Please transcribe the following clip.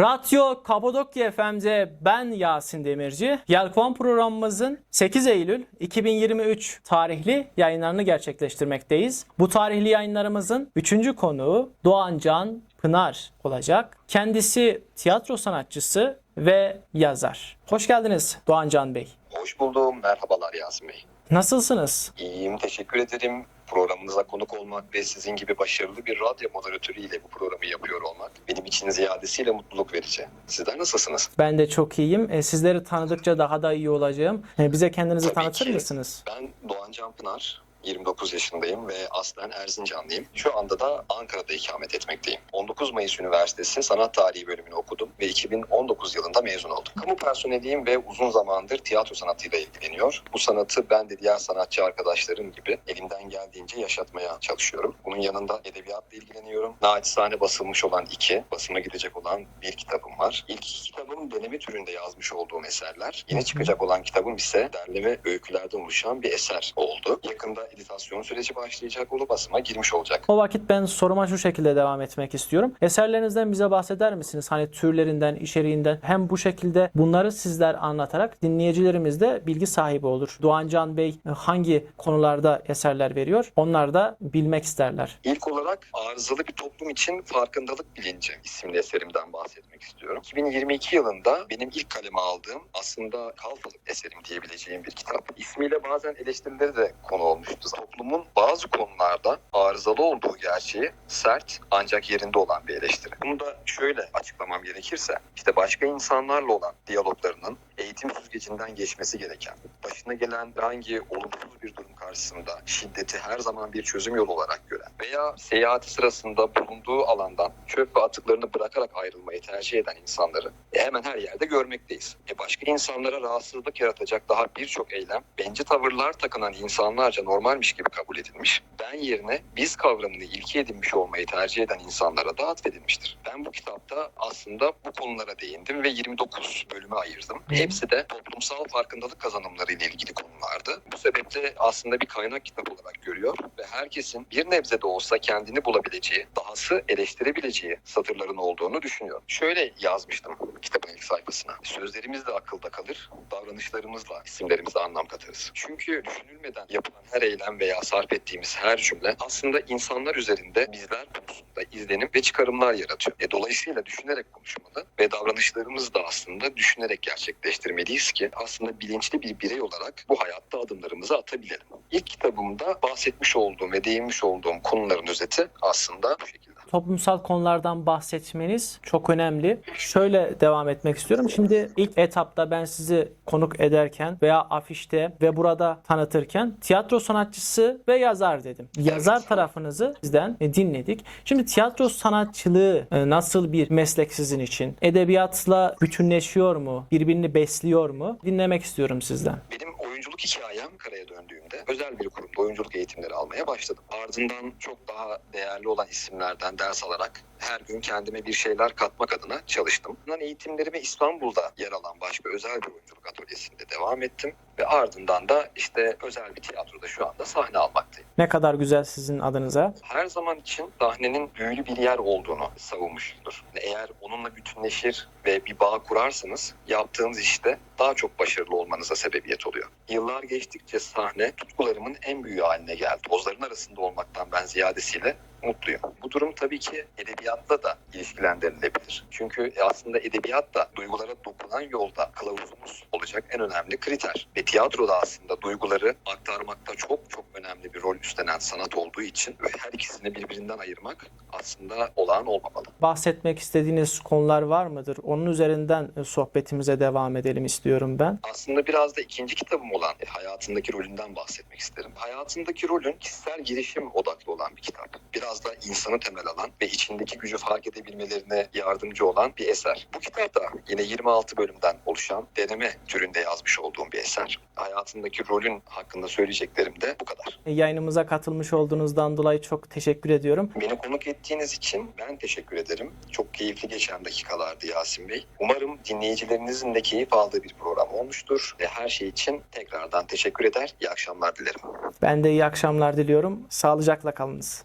Radyo Kapadokya FM'de ben Yasin Demirci. Yelkovan programımızın 8 Eylül 2023 tarihli yayınlarını gerçekleştirmekteyiz. Bu tarihli yayınlarımızın 3. konuğu Doğan Can Pınar olacak. Kendisi tiyatro sanatçısı ve yazar. Hoş geldiniz Doğan Can Bey. Hoş buldum. Merhabalar Yasin Bey. Nasılsınız? İyiyim. Teşekkür ederim. Programınıza konuk olmak ve sizin gibi başarılı bir radyo moderatörüyle bu programı yapıyor olmak benim için ziyadesiyle mutluluk verici. Sizler nasılsınız? Ben de çok iyiyim. E, Sizleri tanıdıkça daha da iyi olacağım. E, Bize kendinizi Tabii tanıtır ki. mısınız? Ben Doğan Can Pınar. 29 yaşındayım ve aslen Erzincanlıyım. Şu anda da Ankara'da ikamet etmekteyim. 19 Mayıs Üniversitesi Sanat Tarihi bölümünü okudum ve 2019 yılında mezun oldum. Kamu personeliyim ve uzun zamandır tiyatro sanatıyla ilgileniyor. Bu sanatı ben de diğer sanatçı arkadaşlarım gibi elimden geldiğince yaşatmaya çalışıyorum. Bunun yanında edebiyatla ilgileniyorum. Naçizane basılmış olan iki, basıma gidecek olan bir kitabım var. İlk iki kitabım deneme türünde yazmış olduğum eserler. Yeni çıkacak olan kitabım ise derleme öykülerden oluşan bir eser oldu. Yakında editasyon süreci başlayacak olup basıma girmiş olacak. O vakit ben soruma şu şekilde devam etmek istiyorum. Eserlerinizden bize bahseder misiniz? Hani türlerinden, içeriğinden hem bu şekilde bunları sizler anlatarak dinleyicilerimiz de bilgi sahibi olur. Doğan Can Bey e, hangi konularda eserler veriyor? Onlar da bilmek isterler. İlk olarak arızalı bir toplum için farkındalık bilinci isimli eserimden bahsetmek istiyorum. 2022 yılında benim ilk kaleme aldığım aslında kalfalık eserim diyebileceğim bir kitap. İsmiyle bazen eleştirileri de konu olmuştu. Toplumun bazı konularda arızalı olduğu gerçeği sert ancak yerinde olan bir eleştiri. Bunu da şöyle açıklamam gerekirse işte başka insanlarla olan diyaloglarının eğitim süzgecinden geçmesi gereken, başına gelen herhangi olumsuz bir durum karşısında şiddeti her zaman bir çözüm yolu olarak gören veya seyahati sırasında bulunduğu alandan çöp ve atıklarını bırakarak ayrılmayı tercih eden insanları hemen her yerde görmekteyiz. E başka insanlara rahatsızlık yaratacak daha birçok eylem bence tavırlar takınan insanlarca normalmiş gibi kabul edilmiş. Ben yerine biz kavramını ilke edinmiş olmayı tercih eden insanlara da atfedilmiştir. Ben bu kitapta aslında bu konulara değindim ve 29 bölüme ayırdım. Hepsi de toplumsal farkındalık kazanımları ile ilgili konulardı. Bu sebeple aslında bir kaynak kitap olarak görüyor ve herkesin bir nebze de olsa kendini bulabileceği, dahası eleştirebileceği satırların olduğunu düşünüyorum. Şöyle yazmıştım kitabın ilk sayfasına. Sözlerimizle akılda kalır, davranışlarımızla isimlerimize anlam katarız. Çünkü düşünülmeden yapılan her eylem veya sarf ettiğimiz her cümle aslında insanlar üzerinde bizler konusunda izlenim ve çıkarımlar yaratıyor. E, dolayısıyla düşünerek konuşmalı ve davranışlarımızı da aslında düşünerek gerçekleştirmeliyiz ki aslında bilinçli bir birey olarak bu hayatta adımlarımızı atabilelim. İlk kitabımda bahsetmiş olduğum ve değinmiş olduğum konuların özeti aslında bu şekilde. Toplumsal konulardan bahsetmeniz çok önemli. Şöyle devam etmek istiyorum. Şimdi ilk etapta ben sizi konuk ederken veya afişte ve burada tanıtırken tiyatro sanatçısı ve yazar dedim. Yazar tarafınızı sizden dinledik. Şimdi tiyatro sanatçılığı e, nasıl bir meslek sizin için? Edebiyatla bütünleşiyor mu? Birbirini besliyor mu? Dinlemek istiyorum sizden. Benim oyunculuk hikayem karaya döndüğümde özel bir kurumda oyunculuk eğitimleri almaya başladım. Ardından çok daha değerli olan isimlerden ders alarak her gün kendime bir şeyler katmak adına çalıştım. Bundan eğitimlerime İstanbul'da yer alan başka özel bir oyunculuk atölyesinde devam ettim. Ve ardından da işte özel bir tiyatroda şu anda sahne almaktayım. Ne kadar güzel sizin adınıza. Her zaman için sahnenin büyülü bir yer olduğunu savunmuştur. Eğer onunla bütünleşir ve bir bağ kurarsanız yaptığınız işte daha çok başarılı olmanıza sebebiyet oluyor. Yıllar geçtikçe sahne tutkularımın en büyüğü haline geldi. Tozların arasında olmaktan ben ziyadesiyle mutluyum. Bu durum tabii ki edebiyatla da ilişkilendirilebilir. Çünkü aslında edebiyat da duygulara dokunan yolda kılavuzumuz olacak en önemli kriter. Ve tiyatro da aslında duyguları aktarmakta çok çok önemli bir rol üstlenen sanat olduğu için ve her ikisini birbirinden ayırmak aslında olağan olmamalı. Bahsetmek istediğiniz konular var mıdır? Onun üzerinden e, sohbetimize devam edelim istiyorum ben. Aslında biraz da ikinci kitabım olan e, hayatındaki rolünden bahsetmek isterim. Hayatındaki rolün kişisel gelişim odaklı olan bir kitap. Biraz da insanı temel alan ve içindeki gücü fark edebilmelerine yardımcı olan bir eser. Bu kitap da yine 26 bölümden oluşan deneme türünde yazmış olduğum bir eser. Hayatındaki rolün hakkında söyleyeceklerim de bu kadar. E, Yayınımıza katılmış olduğunuzdan dolayı çok teşekkür ediyorum. Beni konuk ettiğiniz için ben teşekkür ederim. Çok keyifli geçen dakikalardı Yasin Bey. Umarım dinleyicilerinizin de keyif aldığı bir program olmuştur. Ve her şey için tekrardan teşekkür eder. İyi akşamlar dilerim. Ben de iyi akşamlar diliyorum. Sağlıcakla kalınız.